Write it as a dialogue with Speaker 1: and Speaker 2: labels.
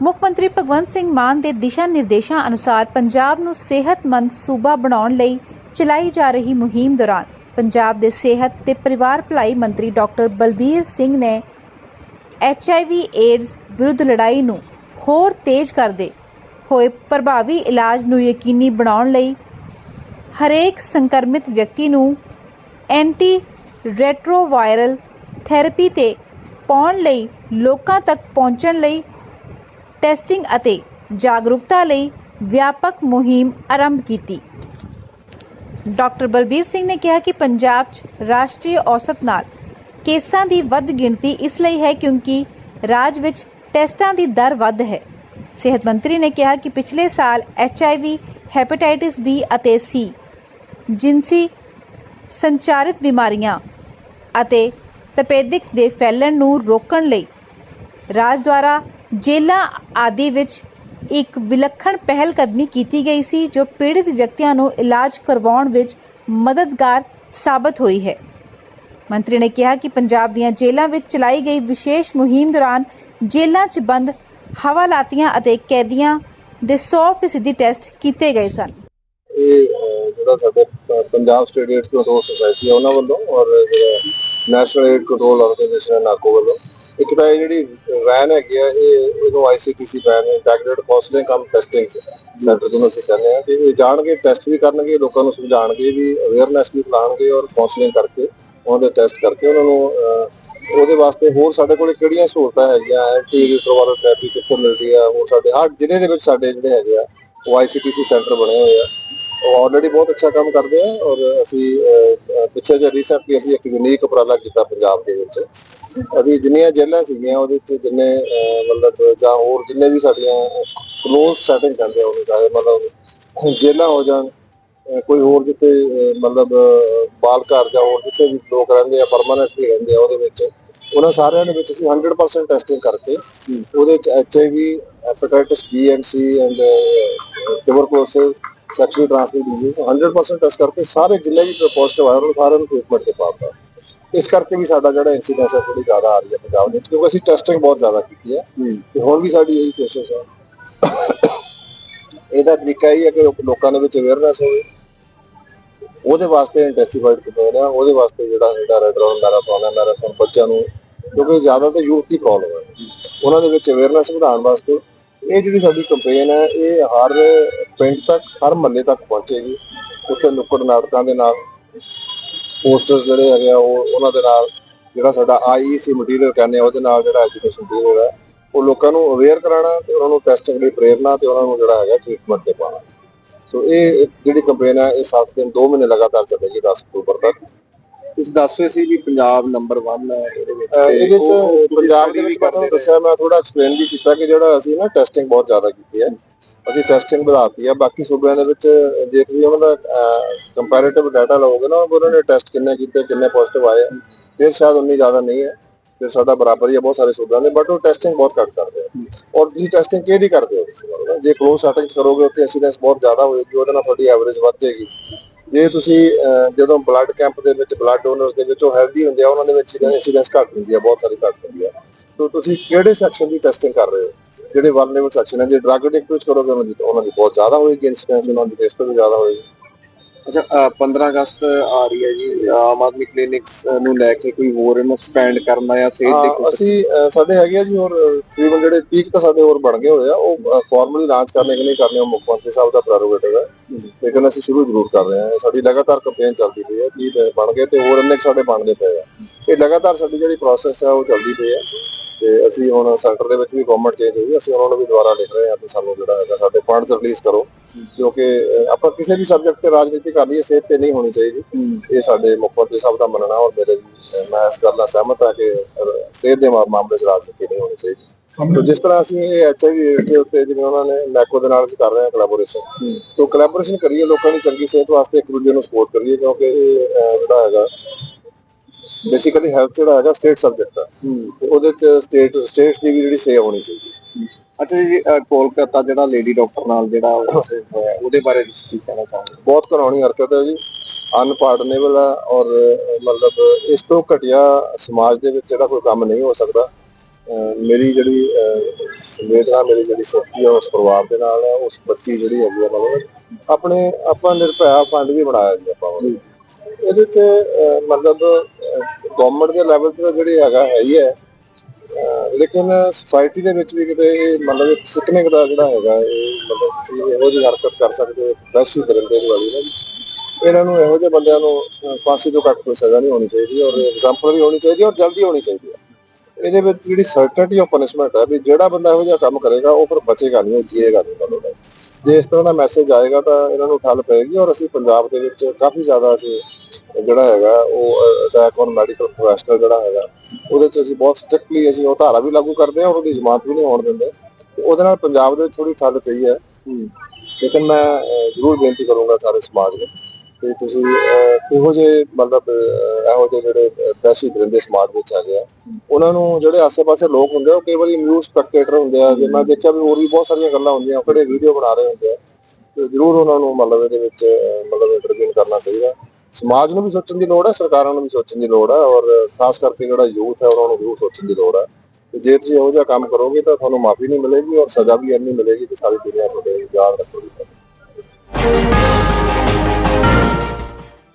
Speaker 1: ਮੁੱਖ ਮੰਤਰੀ ਭਗਵੰਤ ਸਿੰਘ ਮਾਨ ਦੇ ਦਿਸ਼ਾ ਨਿਰਦੇਸ਼ਾਂ ਅਨੁਸਾਰ ਪੰਜਾਬ ਨੂੰ ਸਿਹਤਮੰਦ ਸੂਬਾ ਬਣਾਉਣ ਲਈ ਚਲਾਈ ਜਾ ਰਹੀ ਮੁਹਿੰਮ ਦੌਰਾਨ ਪੰਜਾਬ ਦੇ ਸਿਹਤ ਤੇ ਪਰਿਵਾਰ ਭਲਾਈ ਮੰਤਰੀ ਡਾਕਟਰ ਬਲਬੀਰ ਸਿੰਘ ਨੇ ਐਚਆਈਵੀ ਏਡਜ਼ ਵਿਰੁੱਧ ਲੜਾਈ ਨੂੰ ਹੋਰ ਤੇਜ਼ ਕਰਦੇ ਹੋਏ ਪ੍ਰਭਾਵੀ ਇਲਾਜ ਨੂੰ ਯਕੀਨੀ ਬਣਾਉਣ ਲਈ ਹਰੇਕ ਸੰਕਰਮਿਤ ਵਿਅਕਤੀ ਨੂੰ ਐਂਟੀ ਰੈਟਰੋਵਾਇਰਲ ਥੈਰੇਪੀ ਤੇ ਪਾਉਣ ਲਈ ਲੋਕਾਂ ਤੱਕ ਪਹੁੰਚਣ ਲਈ ਟੈਸਟਿੰਗ ਅਤੇ ਜਾਗਰੂਕਤਾ ਲਈ ਵਿਆਪਕ ਮੁਹਿੰਮ ਆਰੰਭ ਕੀਤੀ। ਡਾਕਟਰ ਬਲਬੀਰ ਸਿੰਘ ਨੇ ਕਿਹਾ ਕਿ ਪੰਜਾਬ 'ਚ ਰਾਸ਼ਟਰੀ ਔਸਤ ਨਾਲ ਕੇਸਾਂ ਦੀ ਵੱਧ ਗਿਣਤੀ ਇਸ ਲਈ ਹੈ ਕਿਉਂਕਿ ਰਾਜ ਵਿੱਚ ਟੈਸਟਾਂ ਦੀ ਦਰ ਵੱਧ ਹੈ। ਸਿਹਤ ਮੰਤਰੀ ਨੇ ਕਿਹਾ ਕਿ ਪਿਛਲੇ ਸਾਲ ਐਚਆਈਵੀ ਹੈਪੇਟਾਈਟਿਸ ਬੀ ਅਤੇ ਸੀ ਜਿਨਸੀ ਸੰਚਾਰਿਤ ਬਿਮਾਰੀਆਂ ਅਤੇ ਤਪੇਦਿਕ ਦੇ ਫੈਲਣ ਨੂੰ ਰੋਕਣ ਲਈ ਰਾਜ ਦੁਆਰਾ ਜੇਲਾਂ ਆਦਿ ਵਿੱਚ ਇੱਕ ਵਿਲੱਖਣ ਪਹਿਲ ਕਦਮੀ ਕੀਤੀ ਗਈ ਸੀ, ਜੋ ਪੀੜਿਤ ਵਿਅਕਤੀਆਂ ਨੂੰ ਇਲਾਜ ਕਰਵਾਉਣ ਵਿੱਚ ਮਦਦਗਾਰ ਸਾਬਤ ਹੋਈ ਹੈ। ਮੰਤਰੀ ਨੇ ਕਿਹਾ ਕਿ ਪੰਜਾਬ ਦੀਆਂ ਜੇਲ੍ਹਾਂ ਵਿੱਚ ਚਲਾਈ ਗਈ ਵਿਸ਼ੇਸ਼ ਮੁਹਿੰਮ ਦੌਰਾਨ ਜੇਲ੍ਹਾਂ 'ਚ ਬੰਦ ਹਵਾਲਾਤੀਆਂ ਅਤੇ ਕੈਦੀਆਂ ਦੇ 100% ਟੈਸਟ ਕੀਤੇ ਗਏ ਸਨ।
Speaker 2: ਇਹ ਜਿਹੜਾ ਸਾਡੇ Punjab state AIDS control society ਹੈ, ਉਹਨਾਂ ਵੱਲੋਂ ਔਰ ਜਿਹੜਾ national AIDS control organisation NACO ਵੱਲੋਂ ਇੱਕ ਤਾਂ ਇਹ ਜਿਹੜੀ ਵੈਨ ਹੈਗੀ ਆ, ਇਹ ਇਹਨੂੰ ICTC van integrated counselling cum testing centre ਜਿਹਨੂੰ ਅਸੀਂ ਕਹਿੰਦੇ ਆ ਕਿ ਇਹ ਜਾਣਗੇ ਟੈਸਟ ਵੀ ਕਰਨਗੇ, ਲੋਕਾਂ ਨੂੰ ਸਮਝਾਣਗੇ ਵੀ ਅਵੇਅਰਨੈਸ ਵੀ ਫਲਾਣਗੇ ਔਰ ਕਾਉਂਸਲਿੰਗ ਕਰਕੇ ਉਹਨਾਂ ਦੇ ਟੈਸਟ ਕਰਕੇ ਉਹਨਾਂ ਨੂੰ ਉਹਦੇ ਵਾਸਤੇ ਹੋਰ ਸਾਡੇ ਕੋਲੇ ਕਿਹੜੀਆਂ ਸਹੂਲਤਾਂ ਹੈਗੀਆਂ? ਐਂਟੀ ਰਿਟਰੋਵਾਇਰਲ ਥੈਰੇਪੀ ਕਿੱਥੋਂ ਮਿਲਦੀ ਆ? ਹੋਰ ਸਾਡੇ ਹਰ ਜ਼ਿਲ੍ਹੇ ਦੇ ਵਿੱਚ ਸਾਡੇ ਜਿਹੜੇ ਹੈਗੇ ਆ, ਉਹ ਆਈਸੀਟੀਸੀ ਸੈਂਟਰ ਬਣੇ ਹੋਏ ਆ। ਉਹ ਆਲਰੇਡੀ ਬਹੁਤ ਅੱਛਾ ਕੰਮ ਕਰਦੇ ਆ ਔਰ ਅਸੀਂ ਪਿੱਛੇ ਜੇ ਰੀਸੈਂਟਲੀ ਅਸੀਂ ਇੱਕ ਯੂਨੀਕ ਉਪਰਾਲਾ ਕੀਤਾ ਪੰਜਾਬ ਦੇ ਵਿੱਚ। ਅਸੀਂ ਜਿੰਨੀਆਂ ਜੇਲ੍ਹਾਂ ਸੀਗੀਆਂ ਉਹਦੇ ਵਿੱਚ ਜਿੰਨੇ ਮਤਲਬ ਜਾਂ ਹੋਰ ਜਿੰਨੇ ਵੀ ਸਾਡੀਆਂ ਕਲੋਜ਼ ਸੈਟਿੰਗ ਕਹਿੰਦੇ ਆ ਚਾਹੇ ਮਤਲਬ ਜੇਲ੍ਹਾਂ ਹੋ ਜਾਣ ਕੋਈ ਹੋਰ ਜਿੱਥੇ ਮਤਲਬ ਬਾਲ ਘਰ ਜਾਂ ਹੋਰ ਜਿੱਥੇ ਵੀ ਲੋਕ ਰਹਿੰਦੇ ਆ ਪਰਮਾਨੈਂਟਲੀ ਰਹਿੰਦੇ ਆ, ਉਹਦੇ ਵਿੱਚ, ਉਹਨਾਂ ਸਾਰਿਆਂ ਦੇ ਵਿੱਚ ਅਸੀਂ 100% ਟੈਸਟਿੰਗ ਕਰਕੇ ਉਹਦੇ ਵਿੱਚ HIV hepatitis B and C and tuberculosis sexual transmit disease 100% test ਕਰਕੇ ਸਾਰੇ ਜਿੰਨੇ ਵੀ ਪੋਜ਼ਿਟਿਵ ਆਏ, ਉਹਨਾਂ ਸਾਰਿਆਂ ਨੂੰ ਟ੍ਰੀਟਮੈਂਟ ਤੇ ਪਾਤਾ। ਇਸ ਕਰਕੇ ਵੀ ਸਾਡਾ ਜਿਹੜਾ ਇਨਸੀਡੈਂਸ ਹੈ ਥੋੜੀ ਜ਼ਿਆਦਾ ਆ ਰਹੀ ਹੈ ਪੰਜਾਬ ਵਿੱਚ ਕਿਉਂਕਿ ਅਸੀਂ ਟੈਸਟਿੰਗ ਬਹੁਤ ਜ਼ਿਆਦਾ ਕੀਤੀ ਹੈ ਤੇ ਹੁਣ ਵੀ ਸਾਡੀ ਇਹੀ ਕੋਸ਼ਿਸ਼ ਹੈ। ਇਹਦਾ ਤਰੀਕਾ ਇਹ ਹੈ ਕਿ ਲੋਕ- ਦੇ ਵਿੱਚ ਅਵੇਅਰਨੈਸ ਹੋਵੇ। ਉਹਦੇ ਵਾਸਤੇ ਇੰਟੈਂਸੀਫਾਈਡ ਕੈਂਪੇਨ ਹੈ ਉਹਦੇ ਵਾਸਤੇ ਜਿਹੜਾ ਜਿਹੜਾ ਰੈਡ ਰੌਨ ਮੈਰਾਥਨ ਹੈ ਮੈਰਾਥਨ ਬੱਚਿਆਂ ਨੂੰ ਕਿਉਂਕਿ ਜ਼ਿਆਦਾ ਤਾਂ ਯੂਥ ਦੀ ਪ੍ਰੋਬਲਮ ਹੈ। ਉਹਨਾਂ ਦੇ ਵਿੱਚ ਅਵੇਅਰਨੈਸ ਵਧਾਉਣ ਵਾਸਤੇ ਇਹ ਜਿਹੜੀ ਸਾਡੀ ਕੈਂਪੇਨ ਹੈ ਇਹ ਹਰ ਪਿੰਡ ਤੱਕ ਹਰ ਮਹੱਲੇ ਤੱਕ ਪਹੁੰਚੇਗੀ। ਉੱਥੇ ਨੁੱਕੜ ਨਾਟਕਾਂ ਦੇ ਨਾਲ। ਪੋਸਟਰਸ ਜਿਹੜੇ ਹੈਗੇ ਆ ਉਹ ਉਹਨਾਂ ਦੇ ਨਾਲ ਜਿਹੜਾ ਸਾਡਾ ਆਈਈਸੀ ਮਟੀਰੀਅਲ ਕਹਿੰਦੇ ਆ ਉਹਦੇ ਨਾਲ ਜਿਹੜਾ ਐਜੂਕੇਸ਼ਨ ਮਟੀਰੀਅਲ ਹੈ ਉਹ ਲੋਕਾਂ ਨੂੰ ਅਵੇਅਰ ਕਰਾਉਣਾ ਤੇ ਉਹਨਾਂ ਨੂੰ ਟੈਸਟਿੰਗ ਲਈ ਪ੍ਰੇਰਨਾ ਤੇ ਉਹਨਾਂ ਨੂੰ ਜਿਹੜਾ ਹੈਗਾ ਟ੍ਰੀਟਮੈਂਟ ਤੇ ਪਾਉਣਾ। ਸੋ ਇਹ ਜਿਹੜੀ ਕੈਂਪੇਨ ਹੈ ਇਹ 7 ਦਿਨ 2 ਮਹੀਨੇ ਲਗਾਤਾਰ ਚੱਲੇਗੀ 10 ਅਕਤੂਬਰ ਤੱਕ।
Speaker 3: ਤੁਸੀਂ ਦੱਸ ਰਹੇ ਸੀ ਵੀ ਪੰਜਾਬ ਨੰਬਰ 1 ਹੈ ਇਹਦੇ ਵਿੱਚ
Speaker 2: ਇਹਦੇ ਪੰਜਾਬ ਦੇ
Speaker 3: ਵੀ
Speaker 2: ਵਿੱਚ ਮੈਂ ਤੁਹਾਨੂੰ ਦੱਸਿਆ ਮੈਂ ਥੋੜਾ ਐਕਸਪਲੇਨ ਵੀ ਕੀਤਾ ਕਿ ਜਿਹੜਾ ਅਸੀਂ ਨਾ ਟੈਸਟਿੰਗ ਬਹੁਤ ਜ਼ਿਆਦਾ ਕੀਤੀ ਹੈ। ਅਸੀਂ ਟੈਸਟਿੰਗ ਵਧਾਤੀ ਹੈ ਬਾਕੀ ਸੂਬਿਆਂ ਦੇ ਵਿੱਚ ਜੇ ਤੁਸੀਂ ਉਹਨਾਂ ਦਾ ਕੰਪੈਰੀਟਿਵ ਡਾਟਾ ਲਓਗੇ ਨਾ, ਉਹਨਾਂ ਨੇ ਟੈਸਟ ਕਿੰਨੇ ਕੀਤੇ, ਕਿੰਨੇ ਪੋਜ਼ਿਟਿਵ ਆਏ ਫਿਰ ਸ਼ਾਇਦ ਉਨੀ ਜ਼ਿਆਦਾ ਨਹੀਂ ਹੈ ਫਿਰ ਸਾਡਾ ਬਰਾਬਰ ਹੀ ਹੈ ਬਹੁਤ ਸਾਰੇ ਸੂਬਿਆਂ ਦੇ ਬਟ ਉਹ ਟੈਸਟਿੰਗ ਬਹੁਤ ਘੱਟ ਕਰਦੇ ਆ। ਔਰ ਤੁਸੀਂ ਟੈਸਟਿੰਗ ਕਿਹਦੀ ਕਰਦੇ ਹੋ ਜੇ ਕਲੋਜ਼ ਸੈਟਿੰਗ ਕਰੋਗੇ, ਉੱਥੇ ਇਨਸੀਡੈਂਸ ਬਹੁਤ ਜ਼ਿਆਦਾ ਹੋਏਗੀ, ਉਹਦੇ ਨਾਲ ਤੁਹਾਡੀ ਐਵਰੇਜ ਵੱਧ ਜਾਏਗੀ ਜੇ ਤੁਸੀਂ ਜਦੋਂ ਬਲੱਡ ਕੈਂਪ ਦੇ ਵਿੱਚ ਬਲੱਡ ਡੋਨਰਸ ਦੇ ਵਿੱਚ ਉਹ ਹੈਲਦੀ ਹੁੰਦੇ ਆ, ਉਹਨਾਂ ਦੇ ਵਿੱਚ ਇਨਸੀਡੈਂਸ ਘੱਟ ਹੁੰਦੀ ਆ, ਬਹੁਤ ਸਾਰੀ ਘੱਟ ਹੁੰਦੀ ਆ। ਤਾਂ ਤੁਸੀਂ ਕਿਹੜੇ ਸੈਕਸ਼ਨ ਦੀ ਟੈਸਟਿੰਗ ਕਰ ਰਹੇ ਹੋ? ਜਿਹੜੇ ਵਰਨੇਬਲ ਸੈਕਸ਼ਨ ਹੈ ਜੇ ਡਰੱਗ ਐਡਿਕਟ ਕਰੋਗੇ ਉਹਨਾਂ ਦੀ ਉਹਨਾਂ ਦੀ ਬਹੁਤ ਜ਼ਿਆਦਾ ਹੋਏਗੀ ਇਨਸੀਡੈਂਸ ਉਹਨਾਂ ਦੀ ਤੋਂ ਵੀ ਜ਼ਿਆਦਾ ਹੋਏਗੀ।
Speaker 3: ਅੱਛਾ ਅ, 15 ਅਗਸਤ ਆ ਰਹੀ ਹੈ ਜੀ। ਆਮ ਆਦਮੀ ਕਲੀਨਿਕਸ ਨੂੰ ਲੈ ਕੇ ਕੋਈ ਹੋਰ ਇਹਨੂੰ ਐਕਸਪੈਂਡ ਕਰਨਾ ਜਾਂ ਸਿਹਤ ਦੇ
Speaker 2: ਅਸੀਂ ਸਾਡੇ ਹੈਗੇ ਆ ਜੀ ਹੋਰ ਤਕਰੀਬਨ ਜਿਹੜੇ 30 ਤਾਂ ਸਾਡੇ ਹੋਰ ਬਣ ਗਏ ਹੋਏ ਆ। ਉਹ ਫਾਰਮਲੀ ਲਾਂਚ ਕਰਨੇ ਕਿ ਨਹੀਂ ਕਰਨੇ ਉਹ ਮੁੱਖ ਮੰਤਰੀ ਸਾਹਿਬ ਦਾ ਪ੍ਰੈਰੋਗੇਟਿਵ ਹੈ। ਲੇਕਿਨ ਅਸੀਂ ਸ਼ੁਰੂ ਜ਼ਰੂਰ ਕਰ ਰਹੇ ਹਾਂ। ਸਾਡੀ ਲਗਾਤਾਰ ਕੈਂਪੇਨ ਚੱਲਦੀ ਪਈ ਹੈ। 30 ਤੇ ਬਣ ਗਏ ਤੇ ਹੋਰ ਇੰਨੇ ਸਾਡੇ ਬਣਦੇ ਪਏ ਆ। ਇਹ ਲਗਾਤਾਰ ਸਾਡੀ ਜਿਹੜੀ ਪ੍ਰੋਸੈਸ ਹੈ ਉਹ ਚੱਲਦੀ ਪਈ ਹੈ। ਤੇ ਅਸੀਂ ਹੁਣ ਸੈਂਟਰ ਦੇ ਵਿੱਚ ਵੀ ਗਵਰਨਮੈਂਟ ਚੇਂਜ ਹੋਈ ਅਸੀਂ ਉਹਨਾਂ ਨੂੰ ਵੀ ਦੁਬਾਰਾ ਲਿਖ ਰਹੇ ਹਾਂ ਕਿ ਸਾਨੂੰ ਜਿਹੜਾ ਹੈਗਾ ਸਾਡੇ ਫੰਡਸ ਰਿਲੀਜ਼ ਕਰੋ। ਕਿਉਂਕਿ ਆਪਾਂ ਕਿਸੇ ਵੀ ਸਬਜੈਕਟ ਤੇ ਰਾਜਨੀਤੀ ਕਰ ਲਈਏ ਸਿਹਤ ਤੇ ਨਹੀਂ ਹੋਣੀ ਚਾਹੀਦੀ। ਇਹ ਸਾਡੇ ਮੁੱਖ ਮੰਤਰੀ ਸਾਹਿਬ ਦਾ ਮੰਨਣਾ ਔਰ ਮੇਰੇ ਮੈਂ ਇਸ ਗੱਲ ਨਾਲ ਸਹਿਮਤ ਹਾਂ ਕਿ ਸਿਹਤ ਦੇ ਮਾਮਲੇ 'ਚ ਰਾਜਨੀਤੀ ਨਹੀਂ ਹੋਣੀ ਚਾਹੀਦੀ। ਤੋ ਜਿਸ ਤਰ੍ਹਾਂ ਅਸੀਂ ਇਹ ਐਚਆਈਵੀ ਦੇ ਉੱਤੇ ਜਿਵੇਂ ਉਹਨਾਂ ਨੇ ਮੈਕੋ ਦੇ ਨਾਲ ਅਸੀਂ ਕਰ ਰਹੇ ਹਾਂ ਕੋਲੈਬੋਰੇਸ਼ਨ ਤੋਂ ਕੋਲੈਬੋਰੇਸ਼ਨ ਕਰੀਏ ਲੋਕਾਂ ਦੀ ਚੰਗੀ ਸਿਹਤ ਵਾਸਤੇ ਇੱਕ ਦੂਜੇ ਨੂੰ ਸਪੋਰਟ ਕਰੀਏ ਕਿਉਂਕਿ ਇਹ ਜਿਹੜਾ ਹੈਗਾ ਬੇਸਿਕਲੀ ਹੈਲਥ ਜਿਹੜਾ ਹੈਗਾ ਸਟੇਟ ਸਬਜੈਕਟ ਹੈ। ਤੇ ਉਹਦੇ ਚ ਸਟੇਟ ਸਟੇਟਸ ਦੀ ਵੀ ਜਿਹੜੀ ਸੇ ਹੋਣੀ ਚਾਹੀਦੀ।
Speaker 3: ਅੱਛਾ ਜੀ ਕੋਲਕਾਤਾ ਜਿਹੜਾ ਲੇਡੀ ਡਾਕਟਰ ਨਾਲ ਜਿਹੜਾ ਉਹ ਹੋਇਆ ਉਹਦੇ ਬਾਰੇ ਤੁਸੀਂ ਕੀ ਕਹਿਣਾ ਚਾਹੋਗੇ?
Speaker 2: ਬਹੁਤ ਘਰਾਉਣੀ ਹਰਕਤ ਹੈ ਜੀ। ਅਨਪਾਰਡਨੇਬਲ ਹੈ ਔਰ ਮਤਲਬ ਇਸ ਤੋਂ ਘਟੀਆ ਸਮਾਜ ਦੇ ਵਿੱਚ ਜਿਹੜਾ ਕੋਈ ਕੰਮ ਨਹੀਂ ਹੋ ਸਕਦਾ। ਅਹ ਮੇਰੀ ਜਿਹੜੀ ਅਹ, ਸੰਵੇਦਨਾ ਮੇਰੀ ਜਿਹੜੀ ਸਖਤੀ ਹੈ ਉਸ ਪਰਿਵਾਰ ਦੇ ਨਾਲ ਉਸ ਬੱਚੀ ਜਿਹੜੀ ਹੈਗੀ ਆ ਮਤਲਬ ਆਪਣੇ ਆਪਾਂ ਨਿਰਭਇਆ ਫੰਡ ਵੀ ਬਣਾਇਆ ਜੀ ਆਪਾਂ ਹੁਣ। ਇਹਦੇ ਚ ਅਹ, ਮਤਲਬ ਗਵਰਨਮੈਂਟ ਦੇ ਲੈਵਲ ਤੇ ਤਾਂ ਹੈਗਾ ਹੈ ਹੀ ਹੈ। ਲੇਕਿਨ ਸੋਸਾਇਟੀ ਦੇ ਵਿੱਚ ਵੀ ਕਿਤੇ ਇਹ ਮਤਲਬ ਇੱਕ ਸਿਕਨਿੰਗ ਦਾ ਜਿਹੜਾ ਹੈਗਾ ਇਹ ਮਤਲਬ ਤੁਸੀਂ ਇਹੋ ਜਿਹੀ ਹਰਕਤ ਕਰ ਸਕਦੇ ਹੋ ਦਰਿੰਦੇ ਵਾਲੀ ਨਾ ਇਹਨਾਂ ਨੂੰ ਇਹੋ ਜਿਹੇ ਬੰਦਿਆਂ ਨੂੰ ਫਾਂਸੀ ਤੋਂ ਘੱਟ ਕੋਈ ਸਜ਼ਾ ਨਹੀਂ ਹੋਣੀ ਚਾਹੀਦੀ ਔਰ ਐਗਜ਼ਾਮਪਲ ਵੀ ਹੋਣੀ ਚਾਹੀਦੀ ਔਰ ਜਲਦੀ ਹੋਣੀ ਚਾਹੀਦੀ ਹੈ। ਇਹਦੇ ਵਿੱਚ ਜਿਹੜੀ ਸਰਟਨਟੀ ਆਫ ਪਨਿਸ਼ਮੈਂਟ ਹੈ ਵੀ ਜਿਹੜਾ ਬੰਦਾ ਇਹੋ ਜਿਹਾ ਕੰਮ ਕਰੇਗਾ, ਉਹ ਫਿਰ ਬਚੇਗਾ ਨਹੀਂ, ਉਹ ਜੀਏਗਾ ਨਹੀਂ ਜੇ ਇਸ ਤਰ੍ਹਾਂ ਦਾ ਮੈਸੇਜ ਆਏਗਾ ਤਾਂ ਇਹਨਾਂ ਨੂੰ ਠੱਲ ਪਏਗੀ ਔਰ ਅਸੀਂ ਪੰਜਾਬ ਦੇ ਵਿੱਚ ਕਾਫੀ ਜ਼ਿਆਦਾ ਅਸੀਂ ਜਿਹੜਾ ਹੈਗਾ ਉਹ ਅਟੈਕ ਔਨ ਮੈਡੀਕਲ ਪ੍ਰੋਫੈਸ਼ਨਲ ਜਿਹੜਾ ਹੈਗਾ ਉਹਦੇ ਚ ਅਸੀਂ ਬਹੁਤ ਸਟ੍ਰਿਕਟਲੀ ਅਸੀਂ ਉਹ ਧਾਰਾ ਵੀ ਲਾਗੂ ਕਰਦੇ ਹਾਂ ਔਰ ਉਹਦੀ ਜ਼ਮਾਨਤ ਵੀ ਨਹੀਂ ਹੋਣ ਦਿੰਦੇ। ਉਹਦੇ ਨਾਲ ਪੰਜਾਬ ਦੇ ਵਿੱਚ ਥੋੜੀ ਠੱਲ ਪਈ ਹੈ। ਲੇਕਿਨ ਮੈਂ ਜ਼ਰੂਰ ਬੇਨਤੀ ਕਰੂੰਗਾ ਸਾਰੇ ਸਮਾਜ ਨੂੰ ਕਿ ਤੁਸੀਂ ਇਹੋ ਜਿਹੇ ਮਤਲਬ ਇਹੋ ਜਿਹੇ ਜਿਹੜੇ ਦਹਿਸ਼ਤ ਦਰਿੰਦੇ ਸਮਾਜ ਵਿੱਚ ਹੈਗੇ ਆ ਉਹਨਾਂ ਨੂੰ ਜਿਹੜੇ ਆਸ-ਪਾਸੇ ਲੋਕ ਹੁੰਦੇ ਆ ਉਹ ਕਈ ਵਾਰੀ ਨਿਊਜ਼ ਸਪੈਕਟੇਟਰ ਹੁੰਦੇ ਆ ਜੇ ਮੈਂ ਦੇਖਿਆ ਵੀ ਹੋਰ ਵੀ ਬਹੁਤ ਸਾਰੀਆਂ ਗੱਲਾਂ ਹੁੰਦੀਆਂ ਉਹ ਕਿਹੜੇ ਵੀਡੀਓ ਬਣਾ ਰਹੇ ਹੁੰਦੇ ਆ ਤੇ ਜ਼ਰੂਰ ਉਹਨਾਂ ਨੂੰ ਮਤਲਬ ਇਹਦੇ ਵਿੱਚ ਮਤਲਬ ਇੰਟਰਵਿਊ ਕਰਨਾ ਚਾਹੀਦਾ। ਸਮਾਜ ਨੂੰ ਵੀ ਸੋਚਣ ਦੀ ਲੋੜ ਹੈ, ਸਰਕਾਰਾਂ ਨੂੰ ਵੀ ਸੋਚਣ ਦੀ ਲੋੜ ਹੈ ਔਰ ਖਾਸ ਕਰਕੇ ਜਿਹੜਾ ਯੂਥ ਹੈ, ਉਹਨਾਂ ਨੂੰ ਜ਼ਰੂਰ ਸੋਚਣ ਦੀ ਲੋੜ ਹੈ। ਜੇ ਤੁਸੀਂ ਇਹੋ ਜਿਹਾ ਕੰਮ ਕਰੋਗੇ ਤਾਂ ਤੁਹਾਨੂੰ ਮਾਫੀ ਨਹੀਂ ਮਿਲੇਗੀ ਔਰ ਸਜ਼ਾ ਵੀ ਇੰਨੀ ਮਿਲੇਗੀ ਕਿ ਸਾਰੀ ਦੁਨੀਆ ਤੁਹਾਡੇ ਯਾਦ ਰੱਖੇਗੀ